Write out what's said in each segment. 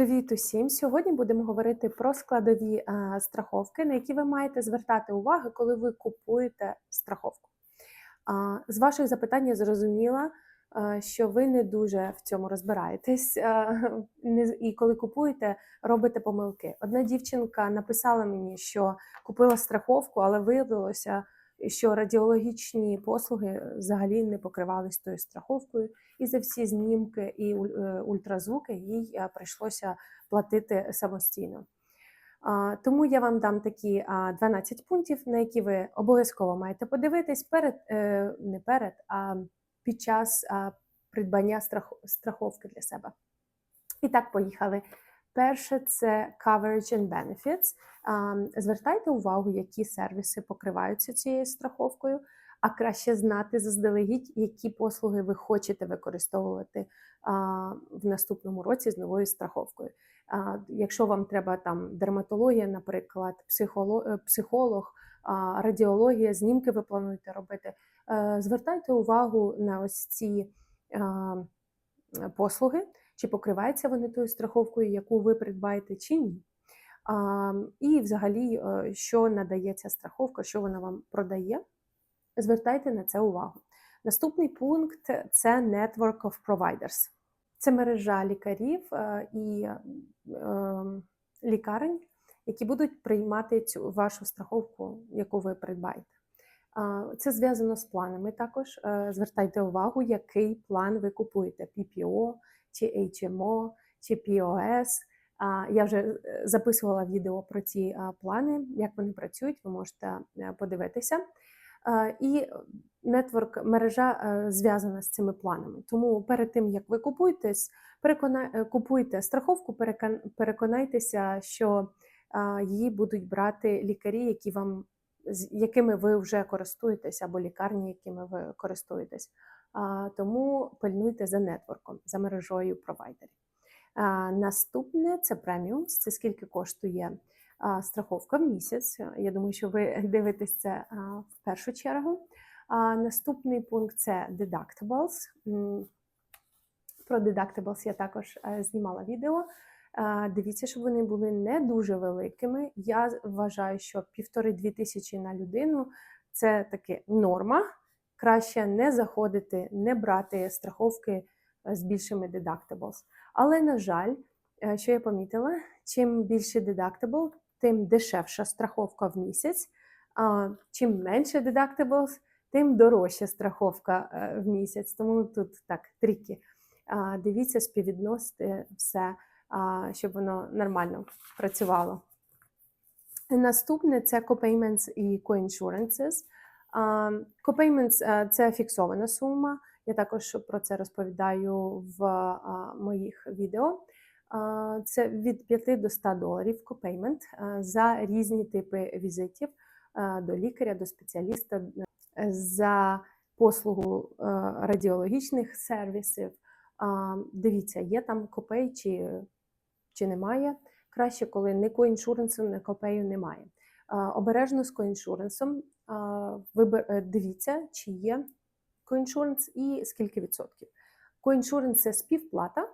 Привіт усім! Сьогодні будемо говорити про складові е, страховки, на які ви маєте звертати увагу, коли ви купуєте страховку. З ваших запитань я зрозуміла, е, що ви не дуже в цьому розбираєтесь, е, не- і коли купуєте, робите помилки. Одна дівчинка написала мені, що купила страховку, але виявилося, що радіологічні послуги взагалі не покривались тою страховкою, і за всі знімки і е, ультразвуки їй е, прийшлося платити самостійно. Тому я вам дам такі а, 12 пунктів, на які ви обов'язково маєте подивитись перед е, не перед, а під час придбання страховки для себе. І так, поїхали. Перше це coverage and benefits. Звертайте увагу, які сервіси покриваються цією страховкою, а краще знати заздалегідь, які послуги ви хочете використовувати в наступному році з новою страховкою. Якщо вам треба там дерматологія, наприклад, психолог, психолог радіологія, знімки ви плануєте робити, е, звертайте увагу на ось ці послуги, чи покриваються вони тою страховкою, яку ви придбаєте, чи ні. А, І взагалі, е, що надає ця страховка, що вона вам продає, звертайте на це увагу. Наступний пункт це Network of Providers. Це мережа лікарів е, і е, лікарень, які будуть приймати цю вашу страховку, яку ви придбаєте. Це зв'язано з планами також. Звертайте увагу, який план ви купуєте: PPO, чи HMO, чи POS. Я вже е, записувала відео про ці плани, як вони працюють, ви можете е, подивитися. І нетворк мережа е, зв'язана з цими планами. Тому перед тим як ви купуєтесь, перекона... е, купуйте страховку, перекон- переконайтеся, що її будуть брати лікарі, які вам з якими ви вже користуєтесь, або лікарні, якими ви користуєтесь. Тому пильнуйте за нетворком, за мережою провайдерів. Наступне це преміум. Це скільки коштує страховка в місяць. Я думаю, що ви дивитесь це в першу чергу. Наступний пункт це deductibles. Про deductibles я також е, знімала відео. Дивіться, щоб вони були не дуже великими. Я вважаю, що півтори-дві тисячі на людину це таки норма. Краще не заходити, не брати страховки е, з більшими deductibles. Але, на жаль, е, що я помітила, чим більше deductible, тим дешевша страховка в місяць. Чим менше deductibles, тим дорожча страховка е, в місяць. Тому тут так тріки. Дивіться, співвідносити все, щоб воно нормально працювало. Наступне це copayments і coinsurances. Copayments е, – це фіксована сума. Я також про це розповідаю в моїх відео. Це від 5 до 100 доларів copayment е, за різні типи візитів е, до лікаря, до спеціаліста, за послугу радіологічних сервісів. Дивіться, є там копей чи, чи немає. Краще, коли не коіншуренсу, не копею немає. Обережно з коіншуренсом дивіться, чи є коіншуренс і скільки відсотків. Коіншуренс це співплата,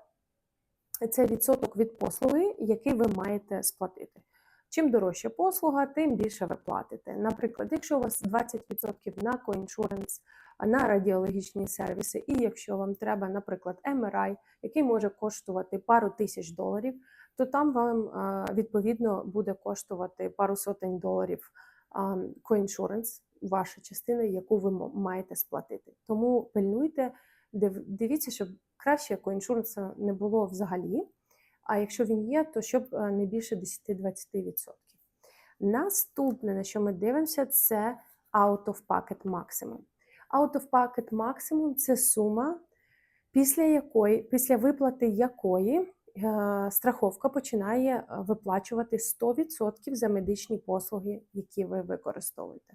це відсоток від послуги, який ви маєте сплатити. Чим дорожча послуга, тим більше ви платите. Наприклад, якщо у вас 20% на коіншуренс, на радіологічні сервіси, і якщо вам треба, наприклад, MRI, який може коштувати пару тисяч доларів, то там вам відповідно буде коштувати пару сотень доларів коіншуренс, ваша частина, яку ви маєте сплатити. Тому пильнуйте, дивіться, щоб краще коіншуренсу не було взагалі. А якщо він є, то щоб е, не більше 10-20%. Наступне, на що ми дивимося, це out of pocket maximum. Out of pocket maximum – це сума, після якої, після виплати якої страховка починає е, виплачувати 100% за медичні послуги, які ви використовуєте.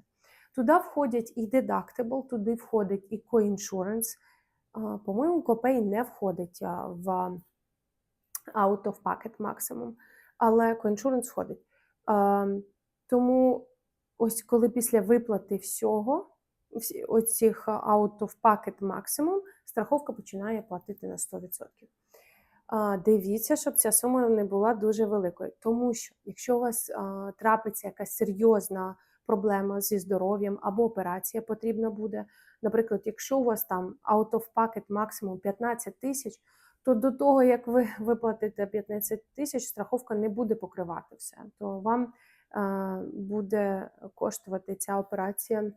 Туди входять і deductible, туди входить і coinsurance. Е, По-моєму, копей не входить е, в out of pocket максимум, але coinsurance входить. Е, Тому ось коли після виплати всього, оцих out of pocket максимум, страховка починає платити на 100%. Дивіться, щоб ця сума не була дуже великою. Тому що якщо у вас трапиться якась серйозна проблема зі здоров'ям або операція потрібна буде, наприклад, якщо у вас там out of pocket максимум 15 тисяч, то до того, як ви виплатите 15 тисяч, страховка не буде покривати все. То вам буде коштувати ця операція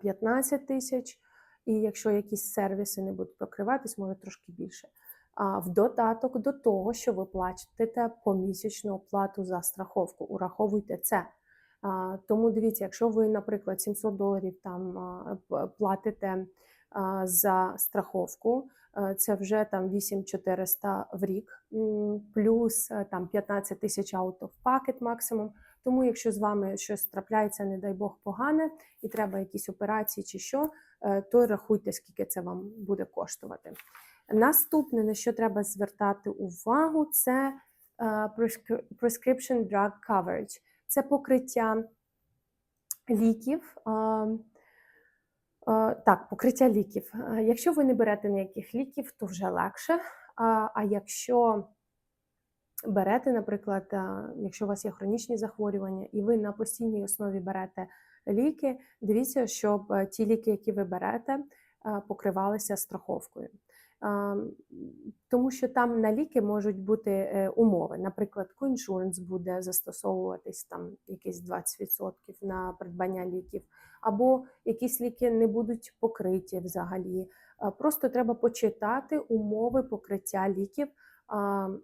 15 тисяч, і якщо якісь сервіси не будуть покриватись, може трошки більше. В додаток до того, що ви платите помісячну оплату за страховку, ураховуйте це. Тому дивіться, якщо ви, наприклад, 700 доларів там платите за страховку, це вже там 8400 в рік, плюс е, там 15 тисяч out of pocket максимум. Тому, якщо з вами щось трапляється, не дай Бог, погане, і треба якісь операції чи що, е, то рахуйте, скільки це вам буде коштувати. Наступне, на що треба звертати увагу, це е, prescription drug coverage. Це покриття ліків. е, е, Так, покриття ліків. Якщо ви не берете ніяких ліків, то вже легше. А якщо берете, наприклад, якщо у вас є хронічні захворювання, і ви на постійній основі берете ліки, дивіться, щоб ті ліки, які ви берете, покривалися страховкою. Тому що там на ліки можуть бути е, умови. Наприклад, коіншуренс буде застосовуватись там якісь 20% на придбання ліків, або якісь ліки не будуть покриті взагалі. Просто треба почитати умови покриття ліків,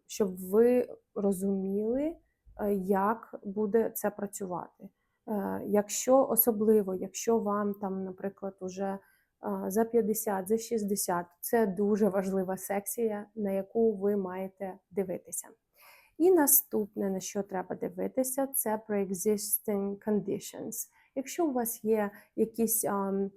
щоб ви розуміли, е, як буде це працювати. Е, Якщо особливо, якщо вам там, наприклад, уже за 50, за 60, це дуже важлива секція, на яку ви маєте дивитися. І наступне, на що треба дивитися, це pre-existing conditions. Якщо у вас є якісь ам,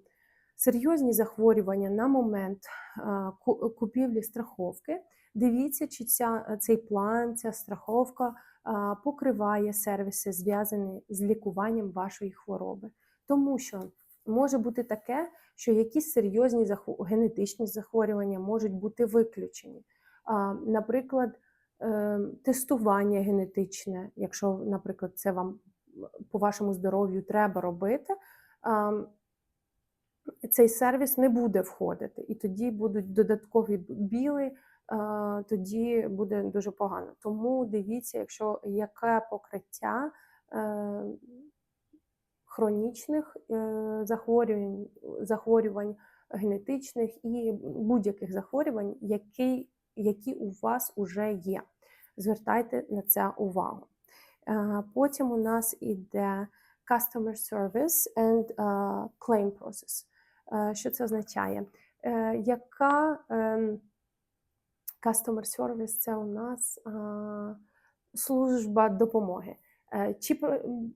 серйозні захворювання на момент а, купівлі страховки, дивіться, чи ця, цей план, ця страховка а, покриває сервіси, зв'язані з лікуванням вашої хвороби. Тому що може бути таке, що якісь серйозні захво- генетичні захворювання можуть бути виключені. А, Наприклад, е, тестування генетичне, якщо, наприклад, це вам по вашому здоров'ю треба робити, цей сервіс не буде входити, і тоді будуть додаткові біли, тоді буде дуже погано. Тому дивіться, якщо яке покриття е, хронічних е, захворювань, захворювань генетичних і будь-яких захворювань, які, які у вас вже є. Звертайте на це увагу. Е, Потім у нас іде Customer Service and е, Claim Process. Що це означає? Яка ем, Customer Service це у нас служба допомоги. Е, Чи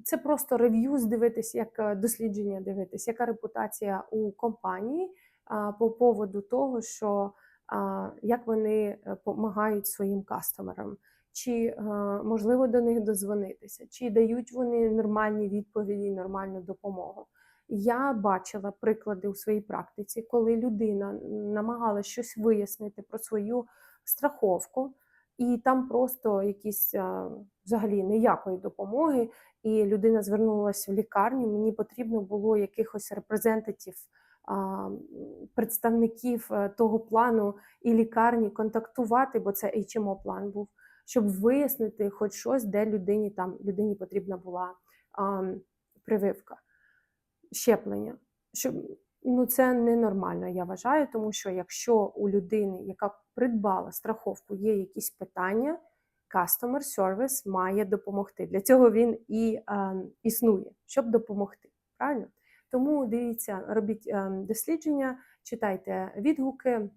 це просто рев'юз дивитись, як е, дослідження дивитись, яка репутація у компанії по поводу того, що як вони допомагають своїм кастомерам, чи е, можливо до них дозвонитися, чи дають вони нормальні відповіді, нормальну допомогу. Я бачила приклади у своїй практиці, коли людина намагалася щось вияснити про свою страховку, і там просто якісь взагалі ніякої допомоги. І людина звернулася в лікарню. Мені потрібно було якихось репрезентатів, представників е, того плану і лікарні контактувати, бо це HMO план був, щоб вияснити хоч щось, де людині там людині потрібна була а, прививка, щеплення. Щоб ну це ненормально, я вважаю, тому що якщо у людини, яка придбала страховку, є якісь питання, customer service має допомогти. Для цього він і е, існує, щоб допомогти. Правильно? Тому дивіться, робіть е, дослідження, читайте відгуки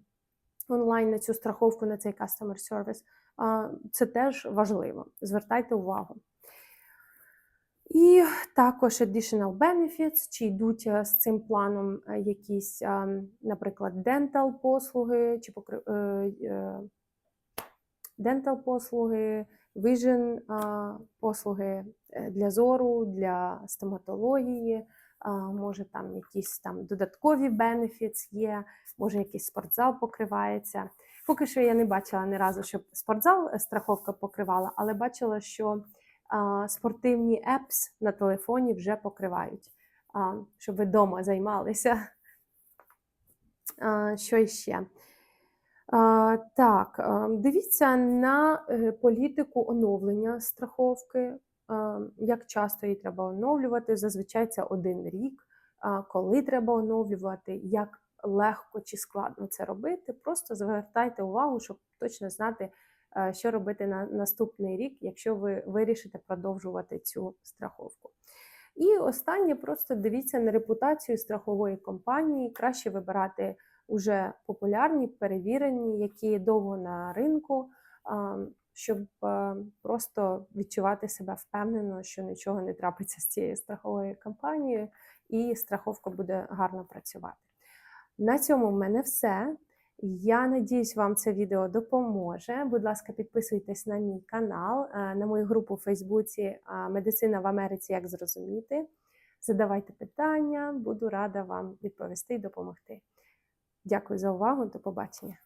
онлайн на цю страховку, на цей customer service. А, Це теж важливо. Звертайте увагу. І також additional benefits, чи йдуть е, з цим планом е, якісь, е, наприклад, dental послуги, чи покри... е, dental послуги, vision послуги для зору, для стоматології, може там якісь там додаткові benefits є, може якийсь спортзал покривається. Поки що я не бачила ні разу, щоб спортзал страховка покривала, але бачила, що спортивні apps на телефоні вже покривають, щоб ви вдома займалися. Що іще? Так, дивіться на е, політику оновлення страховки. Як часто її треба оновлювати? Зазвичай це один рік. Коли треба оновлювати, як легко чи складно це робити. Просто звертайте увагу, щоб точно знати, що робити на наступний рік, якщо ви вирішите продовжувати цю страховку. І останнє, просто дивіться на репутацію страхової компанії. Краще вибирати уже популярні, перевірені, які довго на ринку, щоб е, просто відчувати себе впевнено, що нічого не трапиться з цією страховою компанією, і страховка буде гарно працювати. На цьому в мене все. Я надіюсь, вам це відео допоможе. Будь ласка, підписуйтесь на мій канал, е, на мою групу у Фейсбуці е, Медицина в Америці. Як зрозуміти. Задавайте питання, буду рада вам відповісти і допомогти. Дякую за увагу. До побачення.